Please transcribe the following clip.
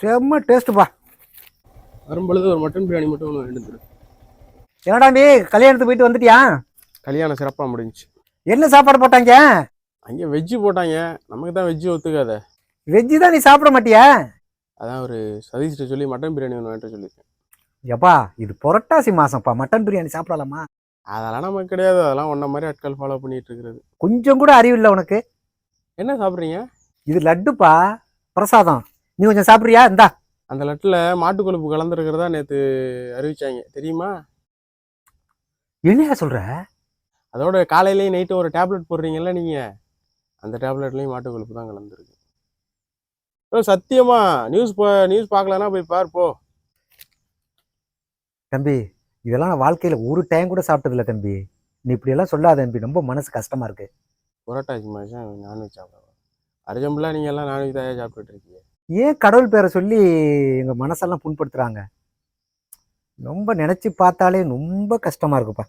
செம்ம டேஸ்ட்டுப்பா வரும்பொழுது ஒரு மட்டன் பிரியாணி மட்டும் ஒன்று எடுத்துரு என்னடாண்டி கல்யாணத்துக்கு போயிட்டு வந்துட்டியா? கல்யாணம் சிறப்பாக முடிஞ்சுச்சு. என்ன சாப்பாடு போட்டாங்க? அங்கே வெஜ்ஜு போட்டாங்க. நமக்கு தான் வெஜ்ஜு ஒத்துக்காத. வெஜ்ஜு தான் நீ சாப்பிட மாட்டியா? அதான் ஒரு சதீஷ்கிட்ட சொல்லி மட்டன் பிரியாணி ஒன்று வாங்கிட்டு சொல்லியிருக்கேன். எப்பா இது புரட்டாசி மாசம்ப்பா. மட்டன் பிரியாணி சாப்பிடலாமா? அதெல்லாம் நமக்கு கிடையாது. அதெல்லாம் ஒன்றை மாதிரி ஆட்கள் ஃபாலோ பண்ணிட்டு இருக்கிறது. கொஞ்சம் கூட அறிவு இல்லை உனக்கு. என்ன சாப்பிட்றீங்க? இது லட்டுப்பா. பிரசாதம். நீ கொஞ்சம் சாப்பிட்றியா? இந்தா. அந்த லட்டில் மாட்டு கொழுப்பு கலந்துருக்கிறதா நேற்று அறிவிச்சாங்க. தெரியுமா? என்னையா சொல்ற? அதோட காலையிலேயும் நைட்டு ஒரு டேப்லெட் போடுறீங்கல்ல நீங்கள் அந்த டேப்லெட்லேயும் மாட்டு கொழுப்பு தான் கலந்துருக்கு. சத்தியமா. நியூஸ் போ நியூஸ் பார்க்கலன்னா போய் பார் போ. தம்பி இதெல்லாம் நான் வாழ்க்கையில ஒரு டைம் கூட சாப்பிட்டதில்ல தம்பி. நீ இப்படியெல்லாம் சொல்லாத தம்பி. ரொம்ப மனசு கஷ்டமா இருக்கு. புரோட்டாச்சி மாதம் நான்வெஜ் சாப்பிடுவோம் அர்ஜென்ட்லாம் நீங்கள் எல்லாம் நான்வெஜ் தான் சாப்பிட்டுட்டு இருக்கீங்க. ஏன் கடவுள் பேரை சொல்லி எங்கள் மனசெல்லாம் புண்படுத்துகிறாங்க ரொம்ப நினச்சி பார்த்தாலே ரொம்ப கஷ்டமாக இருக்குப்பா.